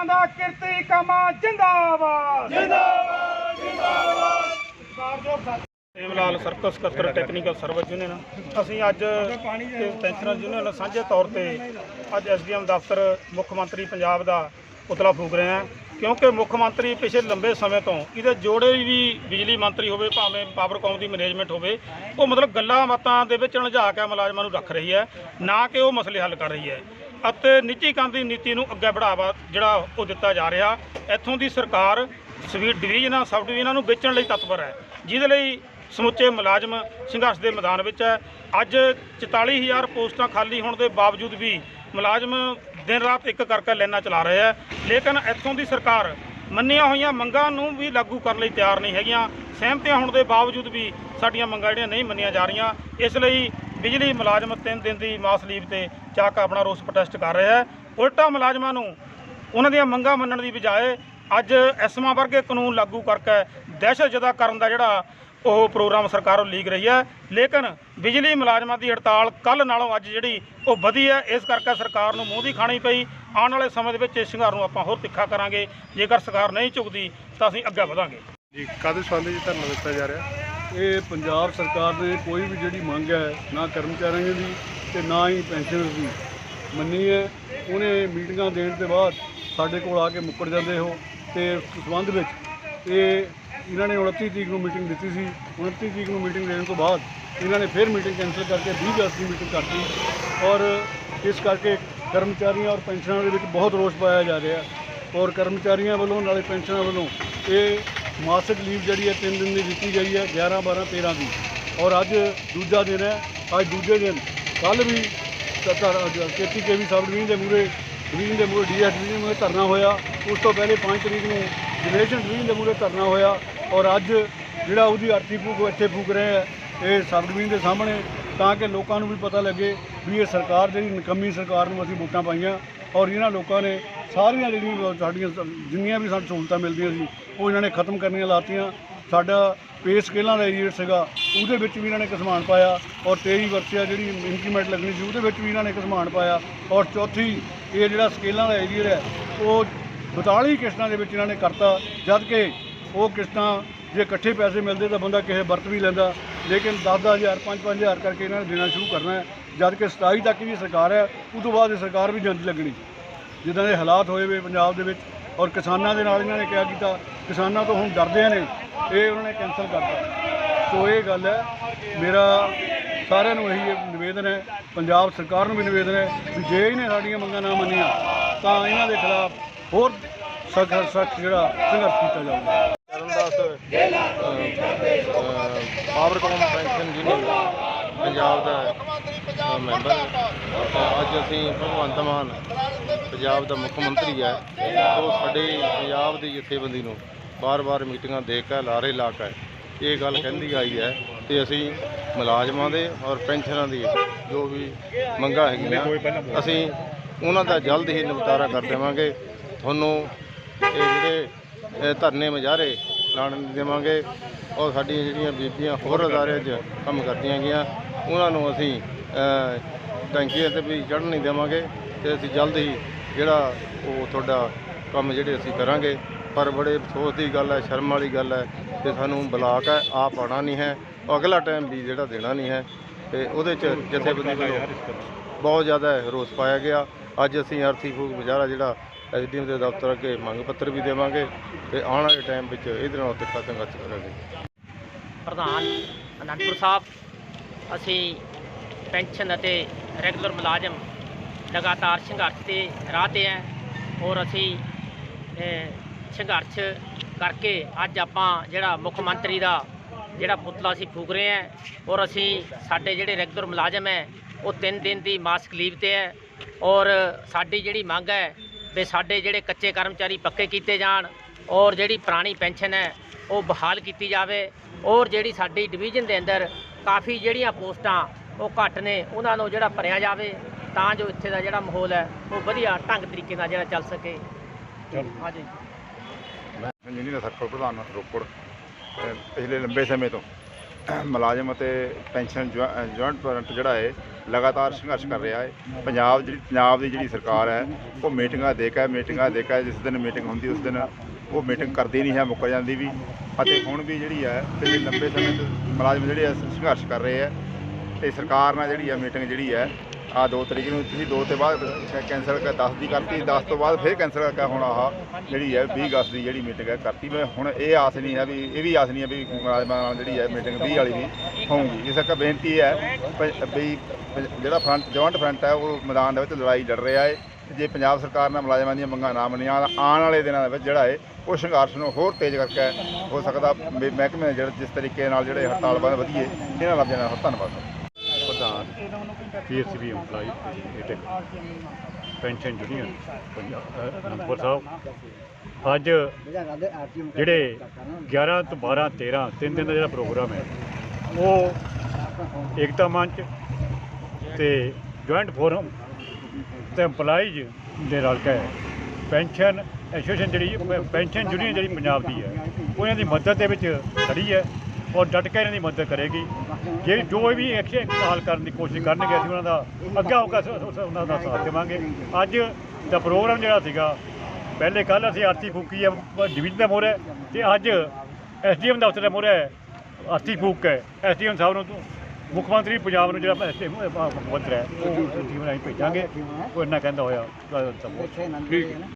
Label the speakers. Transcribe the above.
Speaker 1: ਮੁਲਾਜ਼ਮਾਂ ਦਾ ਕਿਰਤੀ ਕਮਾ ਜਿੰਦਾਬਾਦ। ਜਿੰਦਾਬਾਦ ਜਿੰਦਾਬਾਦ। ਲਾਲ ਸਰਕਲ ਸਕੱਤਰ ਟੈਕਨੀਕਲ ਸਰਵਿਸ ਯੂਨੀਅਨ ਅਸੀਂ ਅੱਜ ਤੇ ਪੈਨਸ਼ਨਰ ਯੂਨੀਅਨ ਨਾਲ ਸਾਂਝੇ ਤੌਰ ਤੇ ਅੱਜ ਐਸਡੀਐਮ ਦਫ਼ਤਰ ਮੁੱਖ ਮੰਤਰੀ ਪੰਜਾਬ ਦਾ ਪੁਤਲਾ ਫੂਕ ਰਹੇ ਹਾਂ। ਕਿਉਂਕਿ ਮੁੱਖ ਮੰਤਰੀ ਪਿਛਲੇ ਲੰਬੇ ਸਮੇਂ ਤੋਂ ਇਹਦੇ ਜੋੜੇ ਵੀ ਬਿਜਲੀ ਮੰਤਰੀ ਹੋਵੇ ਭਾਵੇਂ ਪਾਵਰਕੌਮ ਦੀ ਮੈਨੇਜਮੈਂਟ ਹੋਵੇ ਉਹ ਮਤਲਬ ਗੱਲਾਂ ਬਾਤਾਂ ਦੇ ਵਿੱਚ ਉਲਝਾ ਕੇ ਮੁਲਾਜ਼ਮਾਂ ਨੂੰ ਰੱਖ ਰਹੀ ਹੈ ਨਾ ਕਿ ਉਹ ਮਸਲੇ ਹੱਲ ਕਰ ਰਹੀ ਹੈ। ਅਤੇ ਨਿੱਜੀਕਰਨ ਦੀ ਨੀਤੀ ਨੂੰ ਅੱਗੇ ਵਧਾਵਾ ਜਿਹੜਾ ਉਹ ਦਿੱਤਾ ਜਾ ਰਿਹਾ। ਇੱਥੋਂ ਦੀ ਸਰਕਾਰ ਸਵੀਟ ਡਿਵੀਜ਼ਨਾਂ, ਸਬ ਡਿਵੀਜ਼ਨਾਂ ਨੂੰ ਵੇਚਣ ਲਈ ਤਤਪਰ ਹੈ। ਜਿਹਦੇ ਲਈ ਸਮੁੱਚੇ ਮੁਲਾਜ਼ਮ ਸੰਘਰਸ਼ ਦੇ ਮੈਦਾਨ ਵਿੱਚ ਹੈ। ਅੱਜ 44000 ਪੋਸਟਾਂ ਖਾਲੀ ਹੋਣ ਦੇ ਬਾਵਜੂਦ ਵੀ ਮੁਲਾਜ਼ਮ ਦਿਨ ਰਾਤ ਇੱਕ ਕਰਕੇ ਲੈਣਾ ਚਲਾ ਰਹੇ ਹੈ। ਲੇਕਿਨ ਇੱਥੋਂ ਦੀ ਸਰਕਾਰ ਮੰਨੀਆਂ ਹੋਈਆਂ ਮੰਗਾਂ ਨੂੰ ਵੀ ਲਾਗੂ ਕਰਨ ਲਈ ਤਿਆਰ ਨਹੀਂ ਹੈਗੀਆਂ। ਸਹਿਮਤੀਆਂ ਹੋਣ ਦੇ ਬਾਵਜੂਦ ਵੀ ਸਾਡੀਆਂ ਮੰਗਾਂ ਜਿਹੜੀਆਂ ਨਹੀਂ ਮੰਨੀਆਂ ਜਾ ਰਹੀਆਂ। ਇਸ ਲਈ ਬਿਜਲੀ ਮੁਲਾਜ਼ਮ ਤਿੰਨ ਦਿਨ ਦੀ ਮਾਸ ਲੀਵ ਤੇ ਜਾ ਆਪਣਾ ਰੋਸ ਪ੍ਰੋਟੈਸਟ ਕਰ ਰਿਹਾ ਹੈ। ਉਲਟਾ ਮੁਲਾਜ਼ਮਾਂ ਨੂੰ ਉਹਨਾਂ ਦੀਆਂ ਮੰਗਾਂ ਮੰਨਣ ਦੀ ਬਜਾਏ ਅੱਜ ਐਸਮਾ ਵਰਗੇ ਕਾਨੂੰਨ ਲਾਗੂ ਕਰਕੇ ਦਹਿਸ਼ਤ ਜਦਾ ਕਰਨ ਦਾ ਜਿਹੜਾ ਉਹ ਪ੍ਰੋਗਰਾਮ ਸਰਕਾਰ ਲੀਕ ਰਹੀ ਹੈ। ਲੇਕਿਨ ਬਿਜਲੀ ਮੁਲਾਜ਼ਮਾਂ ਦੀ ਹੜਤਾਲ ਕੱਲ ਨਾਲੋਂ ਅੱਜ ਜਿਹੜੀ ਉਹ ਵਧੀ ਹੈ, ਇਸ ਕਰਕੇ ਸਰਕਾਰ ਨੂੰ ਮੂੰਹ ਦੀ ਖਾਣੀ ਪਈ। ਆਉਣ ਵਾਲੇ ਸਮੇਂ ਦੇ ਵਿੱਚ ਇਸ ਸੰਘਰਸ਼ ਨੂੰ ਆਪਾਂ ਹੋਰ ਤਿੱਖਾ ਕਰਾਂਗੇ। ਜੇਕਰ ਸਰਕਾਰ ਨਹੀਂ ਝੁਕਦੀ ਤਾਂ ਅਸੀਂ ਅੱਗੇ ਵਧਾਂਗੇ।
Speaker 2: ਜੀ ਕਾਦੇ ਸੰਬੰਧ ਵਿੱਚ ਧਰਨਾ ਦਿੱਤਾ ਜਾ ਰਿਹਾ?
Speaker 3: ਇਹ ਪੰਜਾਬ ਸਰਕਾਰ ਨੇ ਕੋਈ ਵੀ ਜਿਹੜੀ ਮੰਗ ਹੈ, ਨਾ ਕਰਮਚਾਰੀਆਂ ਦੀ ਤੇ ਨਾ ਹੀ ਪੈਨਸ਼ਨਰ ਦੀ ਮੰਨੀ ਹੈ ਉਹਨੇ ਮੀਟਿੰਗਾਂ ਦੇਣ ਦੇ ਬਾਅਦ ਸਾਡੇ ਕੋਲ ਆ ਕੇ ਮੁੱਕਰ ਜਾਂਦੇ ਹੋ ਤੇ ਉਸ ਸੰਬੰਧ ਵਿੱਚ ਇਹ ਇਹਨਾਂ ਨੇ 29 ਤਰੀਕ ਨੂੰ ਮੀਟਿੰਗ ਦਿੱਤੀ ਸੀ 29 ਤਰੀਕ ਨੂੰ ਮੀਟਿੰਗ ਦੇਣ ਤੋਂ ਬਾਅਦ ਇਹਨਾਂ ਨੇ ਫਿਰ ਮੀਟਿੰਗ ਕੈਂਸਲ ਕਰਕੇ 20 ਅਗਸਤ ਦੀ ਮੀਟਿੰਗ ਕਰਤੀ ਔਰ ਇਸ ਕਰਕੇ ਕਰਮਚਾਰੀਆਂ ਔਰ ਪੈਨਸ਼ਨਰਾਂ ਦੇ ਵਿੱਚ ਬਹੁਤ ਰੋਸ ਪਾਇਆ ਜਾ ਰਿਹਾ ਔਰ ਕਰਮਚਾਰੀਆਂ ਵੱਲੋਂ, ਨਾਲੇ ਪੈਨਸ਼ਨਰਾਂ ਵੱਲੋਂ ਇਹ ਮਾਸਿਕ ਲੀਵ ਜਿਹੜੀ ਹੈ 3 ਦਿਨ ਦੀ ਦਿੱਤੀ ਗਈ ਹੈ 11 12 13 ਦੀ। ਔਰ ਅੱਜ ਦੂਜਾ ਦਿਨ ਹੈ, ਅੱਜ ਦੂਜੇ ਦਿਨ। ਕੱਲ ਵੀ ਖੇਤੀ ਕੇ ਵੀ ਸਬ ਡਿਵੀਜ਼ਨ ਦੇ ਮੂਰੇ ਡਿਵੀਜ਼ਨ ਦੇ ਮੂਰੇ ਡੀਐਸ ਡਿਵੀਜ਼ਨ ਦੇ ਧਰਨਾ ਹੋਇਆ। ਉਸ ਤੋਂ ਪਹਿਲੇ 5 ਤਰੀਕ ਨੂੰ ਜਨਰੇਸ਼ਨ ਡਿਵੀਜ਼ਨ ਦੇ ਮੂਰੇ ਧਰਨਾ ਹੋਇਆ। ਔਰ ਅੱਜ ਜਿਹੜਾ ਉਹਦੀ ਆਰਤੀ ਫੂਕ ਇੱਥੇ ਫੂਕ ਰਹੇ ਹੈ, ਇਹ ਸਬ ਡਿਵੀਜ਼ਨ ਦੇ ਸਾਹਮਣੇ ਤਾਂ ਕਿ ਲੋਕਾਂ ਨੂੰ ਵੀ ਪਤਾ ਲੱਗੇ ਵੀ ਇਹ ਸਰਕਾਰ ਜਿਹੜੀ ਨਕਮੀ ਸਰਕਾਰ ਨੂੰ ਅਸੀਂ ਵੋਟਾਂ ਪਾਈਆਂ ਔਰ ਇਹਨਾਂ ਲੋਕਾਂ ਨੇ ਸਾਰੀਆਂ ਜਿਹੜੀਆਂ ਸਾਡੀਆਂ ਜਿੰਨੀਆਂ ਵੀ ਸਾਨੂੰ ਸਹੂਲਤਾਂ ਮਿਲਦੀਆਂ ਸੀ, ਉਹ ਇਹਨਾਂ ਨੇ ਖਤਮ ਕਰਨੀਆਂ ਲਾਤੀਆਂ। ਸਾਡਾ ਪੇ ਸਕੇਲਾਂ ਦਾ ਏਰੀਆ ਸੀਗਾ, ਉਹਦੇ ਵਿੱਚ ਵੀ ਇਹਨਾਂ ਨੇ ਕਸਮਾਨ ਪਾਇਆ ਔਰ 23 ਵਰਸਿਆ ਜਿਹੜੀ ਇੰਕਰੀਮੈਂਟ ਲੱਗਣੀ ਸੀ, ਉਹਦੇ ਵਿੱਚ ਵੀ ਇਹਨਾਂ ਨੇ ਕਸਮਾਨ ਪਾਇਆ ਔਰ ਚੌਥੀ, ਇਹ ਜਿਹੜਾ ਸਕੇਲਾਂ ਦਾ ਏਰੀਆ ਹੈ, ਉਹ 42 ਕਿਸ਼ਤਾਂ ਦੇ ਵਿੱਚ ਇਹਨਾਂ ਨੇ ਕਰਤਾ ਜਦ ਕਿ ਉਹ ਕਿਸ਼ਤਾਂ ਜੇ ਇਕੱਠੇ ਪੈਸੇ ਮਿਲਦੇ ਤਾਂ ਬੰਦਾ ਕਿਸੇ ਵਰਤ ਵੀ ਲੈਂਦਾ। ਲੇਕਿਨ 10-10000 5-5000 ਕਰਕੇ ਇਹਨਾਂ ਨੇ ਦੇਣਾ ਸ਼ੁਰੂ ਕਰਨਾ ਹੈ। ਜਦ ਕਿ 27 ਤੱਕ ਵੀ ਸਰਕਾਰ ਹੈ, ਉਸ ਤੋਂ ਬਾਅਦ ਇਹ ਸਰਕਾਰ ਵੀ ਜੰਜ ਲੱਗਣੀ। ਜਿੱਦਾਂ ਦੇ ਹਾਲਾਤ ਹੋਏ ਵੇ ਪੰਜਾਬ ਦੇ ਵਿੱਚ, ਔਰ ਕਿਸਾਨਾਂ ਦੇ ਨਾਲ ਇਹਨਾਂ ਨੇ ਕਿਹਾ ਕੀਤਾ, ਕਿਸਾਨਾਂ ਤੋਂ ਹੁਣ ਡਰਦੇ ਨੇ, ਇਹ ਉਹਨਾਂ ਨੇ ਕੈਂਸਲ ਕਰਤਾ। ਸੋ ਇਹ ਗੱਲ ਹੈ, ਮੇਰਾ ਸਾਰਿਆਂ ਨੂੰ ਇਹੀ ਨਿਵੇਦਨ ਹੈ, ਪੰਜਾਬ ਸਰਕਾਰ ਨੂੰ ਵੀ ਨਿਵੇਦਨ ਹੈ ਵੀ ਜੇ ਇਹਨੇ ਸਾਡੀਆਂ ਮੰਗਾਂ ਨਾ ਮੰਨੀਆਂ, ਤਾਂ ਇਹਨਾਂ ਦੇ ਖਿਲਾਫ ਹੋਰ ਸਖਤ ਸਖਤ ਜਿਹੜਾ ਸੰਘਰਸ਼ ਕੀਤਾ ਜਾਊਗਾ।
Speaker 2: Karandas Powercom pension union Punjab ਦਾ ਮੈਂਬਰ। ਅੱਜ ਅਸੀਂ ਭਗਵੰਤ ਮਾਨ ਪੰਜਾਬ ਦਾ ਮੁੱਖ ਮੰਤਰੀ ਹੈ। ਉਹ ਸਾਡੇ ਪੰਜਾਬ ਦੀ ਜਥੇਬੰਦੀ ਨੂੰ ਬਾਰ-ਬਾਰ ਮੀਟਿੰਗਾਂ ਦੇ ਕੇ ਲਾਰੇ ਲਾ ਕੇ ਇਹ ਗੱਲ ਕਹਿੰਦੀ ਆਈ ਹੈ ਤੇ ਅਸੀਂ ਮੁਲਾਜ਼ਮਾਂ ਦੇ ਔਰ ਪੈਨਸ਼ਨਾਂ ਦੀ ਜੋ ਵੀ ਮੰਗਾਂ ਹੈਗੀਆਂ, ਅਸੀਂ ਉਹਨਾਂ ਦਾ ਜਲਦ ਹੀ ਨਿਪਟਾਰਾ ਕਰ ਦੇਵਾਂਗੇ। ਤੁਹਾਨੂੰ ਇਹ ਜਿਹੜੇ ਧਰਨੇ ਮੁਜ਼ਾਹਰੇ ਲਾਣ ਦੇਵਾਂਗੇ। ਔਰ ਸਾਡੀਆਂ ਜਿਹੜੀਆਂ ਬੀਬੀਆਂ ਹੋਰ ਅਦਾਰਿਆਂ 'ਚ ਕੰਮ ਕਰਦੀਆਂ ਗਈਆਂ, ਉਹਨਾਂ ਨੂੰ ਅਸੀਂ ਟੈਂਕੀਆਂ ਤੇ ਵੀ ਚੜ੍ਹਨ ਨਹੀਂ ਦੇਵਾਂਗੇ ਤੇ ਅਸੀਂ ਜਲਦ ਹੀ ਜਿਹੜਾ ਉਹ ਤੁਹਾਡਾ ਕੰਮ ਜਿਹੜੇ ਅਸੀਂ ਕਰਾਂਗੇ। ਪਰ ਬੜੇ ਅਫਸੋਸ ਦੀ ਗੱਲ ਹੈ, ਸ਼ਰਮ ਵਾਲੀ ਗੱਲ ਹੈ ਕਿ ਸਾਨੂੰ ਬਲਾਕ ਹੈ, ਆਪ ਆਉਣਾ ਨਹੀਂ ਹੈ, ਅਗਲਾ ਟਾਈਮ ਵੀ ਜਿਹੜਾ ਦੇਣਾ ਨਹੀਂ ਹੈ। ਤੇ ਉਹਦੇ 'ਚ ਜਥੇਬੰਦੀ ਵੱਲੋਂ ਬਹੁਤ ਜ਼ਿਆਦਾ ਰੋਸ ਪਾਇਆ ਗਿਆ। ਅੱਜ ਅਸੀਂ ਅਰਥੀ ਫੂਕ ਮੁਜ਼ਾਹਰਾ ਜਿਹੜਾ ਐਸਡੀਐਮ ਦੇ ਦਫ਼ਤਰ ਅੱਗੇ ਮੰਗ ਪੱਤਰ ਵੀ ਦੇਵਾਂਗੇ ਤੇ ਆਉਣ ਵਾਲੇ ਟਾਈਮ ਵਿੱਚ ਇਹਦੇ ਨਾਲ ਤਿੱਖਾ ਸੰਘਰਸ਼ ਕਰਾਂਗੇ
Speaker 4: ਪ੍ਰਧਾਨ ਅਨੰਦਪੁਰ ਸਾਹਿਬ, ਅਸੀਂ ਪੈਨਸ਼ਨ ਅਤੇ ਰੈਗੂਲਰ ਮੁਲਾਜ਼ਮ ਲਗਾਤਾਰ ਸੰਘਰਸ਼ ਤੇ ਰਾਹ ਤੇ ਹੈ ਔਰ ਅਸੀਂ ਸੰਘਰਸ਼ ਕਰਕੇ ਅੱਜ ਆਪਾਂ ਜਿਹੜਾ ਮੁੱਖ ਮੰਤਰੀ ਦਾ ਜਿਹੜਾ ਪੁਤਲਾ ਅਸੀਂ ਫੂਕ ਰਹੇ ਹਾਂ ਔਰ ਅਸੀਂ ਸਾਡੇ ਜਿਹੜੇ ਰੈਗੂਲਰ ਮੁਲਾਜ਼ਮ ਹੈ, ਉਹ 3 ਦਿਨ ਦੀ ਮਾਸਕ ਲੀਵ ਤੇ ਹੈ ਔਰ ਸਾਡੀ ਜਿਹੜੀ ਮੰਗ ਹੈ ਵੀ ਸਾਡੇ ਜਿਹੜੇ ਕੱਚੇ ਕਰਮਚਾਰੀ ਪੱਕੇ ਕੀਤੇ ਜਾਣ ਔਰ ਜਿਹੜੀ ਪੁਰਾਣੀ ਪੈਨਸ਼ਨ ਹੈ ਉਹ ਬਹਾਲ ਕੀਤੀ ਜਾਵੇ ਔਰ ਜਿਹੜੀ ਸਾਡੀ ਡਿਵੀਜ਼ਨ ਦੇ ਅੰਦਰ ਕਾਫੀ ਜਿਹੜੀਆਂ ਪੋਸਟਾਂ ਉਹ ਘੱਟ ਨੇ ਉਹਨਾਂ ਨੂੰ ਜਿਹੜਾ ਭਰਿਆ ਜਾਵੇ ਤਾਂ ਜੋ ਇੱਥੇ ਦਾ ਜਿਹੜਾ ਮਾਹੌਲ ਹੈ ਉਹ ਵਧੀਆ ਢੰਗ ਤਰੀਕੇ ਨਾਲ ਜਿਹੜਾ ਚੱਲ ਸਕੇ। ਹਾਂਜੀ।
Speaker 5: ਮੈਂ ਯੂਨੀਅਨ ਦਾ ਸਰਕਲ ਪ੍ਰਧਾਨ ਰੋਪੜ ਪਿਛਲੇ ਲੰਬੇ ਸਮੇਂ ਤੋਂ। ਮੁਲਾਜ਼ਮ ਅਤੇ ਪੈਨਸ਼ਨ ਜੁਆਇੰਟ ਪਰੰਟ ਜਿਹੜਾ ਹੈ, ਲਗਾਤਾਰ ਸੰਘਰਸ਼ ਕਰ ਰਿਹਾ ਹੈ। ਪੰਜਾਬ ਜਿਹੜੀ, ਪੰਜਾਬ ਦੀ ਜਿਹੜੀ ਸਰਕਾਰ ਹੈ, ਉਹ ਮੀਟਿੰਗਾਂ ਦੇ ਕੇ, ਮੀਟਿੰਗਾਂ ਦੇ ਕੇ, ਜਿਸ ਦਿਨ ਮੀਟਿੰਗ ਹੁੰਦੀ, ਉਸ ਦਿਨ ਉਹ ਮੀਟਿੰਗ ਕਰਦੀ ਨਹੀਂ ਹੈ ਮੁੱਕ ਜਾਂਦੀ ਵੀ। ਅਤੇ ਹੁਣ ਵੀ ਜਿਹੜੀ ਹੈ, ਪਿਛਲੇ ਲੰਬੇ ਸਮੇਂ ਤੋਂ ਮੁਲਾਜ਼ਮ ਜਿਹੜੇ ਆ ਸੰਘਰਸ਼ ਕਰ ਰਹੇ ਹੈ। ਤੇ ਸਰਕਾਰ ਨਾਲ ਜਿਹੜੀ ਹੈ ਮੀਟਿੰਗ ਜਿਹੜੀ ਹੈ ਆ 2 ਤਰੀਕ ਨੂੰ ਤੁਸੀਂ 2 ਤੋਂ ਬਾਅਦ ਕੈਂਸਲ ਕਰ 10 ਦੀ ਕਰਤੀ 10 ਤੋਂ ਬਾਅਦ ਫਿਰ ਕੈਂਸਲ ਕਰਕੇ ਹੁਣ ਆਹ ਜਿਹੜੀ ਹੈ 20 ਅਗਸਤ ਦੀ ਜਿਹੜੀ ਮੀਟਿੰਗ ਹੈ ਕਰਤੀ। ਮੈਂ ਹੁਣ ਇਹ ਆਸ ਨਹੀਂ ਹੈ ਵੀ, ਇਹ ਵੀ ਆਸ ਨਹੀਂ ਹੈ ਵੀ ਮੁਲਾਜ਼ਮਾਂ ਨਾਲ ਜਿਹੜੀ ਹੈ ਮੀਟਿੰਗ 20 ਵਾਲੀ ਵੀ ਹੋਊਗੀ। ਇਸ ਕਰਕੇ ਬੇਨਤੀ ਹੈ ਪ- ਵੀ ਪ- ਜਿਹੜਾ ਫਰੰਟ ਜੁਆਇੰਟ ਫਰੰਟ ਹੈ, ਉਹ ਮੈਦਾਨ ਦੇ ਵਿੱਚ ਲੜਾਈ ਲੜ ਰਿਹਾ ਹੈ। ਤੇ ਜੇ ਪੰਜਾਬ ਸਰਕਾਰ ਨਾਲ ਮੁਲਾਜ਼ਮਾਂ ਦੀਆਂ ਮੰਗਾਂ ਨਾ ਮੰਨੀਆਂ ਤਾਂ ਆਉਣ ਵਾਲੇ ਦਿਨਾਂ ਦੇ ਵਿੱਚ ਜਿਹੜਾ ਹੈ, ਉਹ ਸੰਘਰਸ਼ ਨੂੰ ਹੋਰ ਤੇਜ਼ ਕਰਕੇ ਹੋ ਸਕਦਾ। ਵੀ ਮਹਿਕਮੇ ਜਿਹੜੇ ਜਿਸ ਤਰੀਕੇ ਨਾਲ ਜਿਹੜੇ ਹੜਤਾਲ ਬੰਦ ਵਧੀਏ, ਇਹਨਾਂ ਲੱਗ ਜਾਣਾ ਧੰਨਵਾਦ।
Speaker 6: PSCB EMPLOYE AITUC pension union Punjab Anandpur Sahib. ਅੱਜ ਜਿਹੜੇ 11 ਤੋਂ 12 13 ਤਿੰਨ ਦਿਨ ਦਾ ਜਿਹੜਾ ਪ੍ਰੋਗਰਾਮ ਹੈ, ਉਹ ਏਕਤਾ ਮੰਚ ਤੇ ਜੁਆਇੰਟ ਫੋਰਮ ਤੇ EMPLOYEES ਦੇ ਰਲ ਕੇ ਪੈਨਸ਼ਨ ਐਸੋਸੀਏਸ਼ਨ ਜਿਹੜੀ ਪੈਨਸ਼ਨ ਯੂਨੀਅਨ ਜਿਹੜੀ ਪੰਜਾਬ ਦੀ ਹੈ, ਉਹਨਾਂ ਦੀ ਮਦਦ ਦੇ ਵਿੱਚ ਖੜੀ ਹੈ ਔਰ ਡਟ ਕੇ ਇਹਨਾਂ ਦੀ ਮਦਦ ਕਰੇਗੀ। ਜੇ ਜੋ ਵੀ ਐਕਸ਼ਨ ਹਾਲ ਕਰਨ ਦੀ ਕੋਸ਼ਿਸ਼ ਕਰਨਗੇ ਅਸੀਂ ਉਹਨਾਂ ਦਾ ਅੱਗੇ ਹੋ ਕੇ ਉਹਨਾਂ ਦਾ ਸਾਥ ਦੇਵਾਂਗੇ। ਅੱਜ ਦਾ ਪ੍ਰੋਗਰਾਮ ਜਿਹੜਾ ਸੀਗਾ, ਪਹਿਲੇ ਕੱਲ ਅਸੀਂ ਆਰਤੀ ਫੂਕੀ ਹੈ, ਡਿਵੀਜ਼ਨ ਦਾ ਮੋਹਰ ਹੈ ਤੇ ਅੱਜ ਐਸਡੀਐਮ ਦਫ਼ਤਰ ਦਾ ਮੋਹਰ ਹੈ, ਆਰਤੀ ਫੂਕ ਹੈ। ਐਸਡੀਐਮ ਸਾਹਿਬ ਨੂੰ ਮੁੱਖ ਮੰਤਰੀ ਪੰਜਾਬ ਨੂੰ ਜਿਹੜਾ ਐਸਡੀਐਮ ਮੁੱਖ ਮੰਤਰੀ ਹੈ, ਉਹ ਟੀਮ ਰਾਹੀਂ ਭੇਜਾਂਗੇ। ਉਹ ਇੰਨਾ ਕਹਿੰਦਾ ਹੋਇਆ
Speaker 3: ਠੀਕ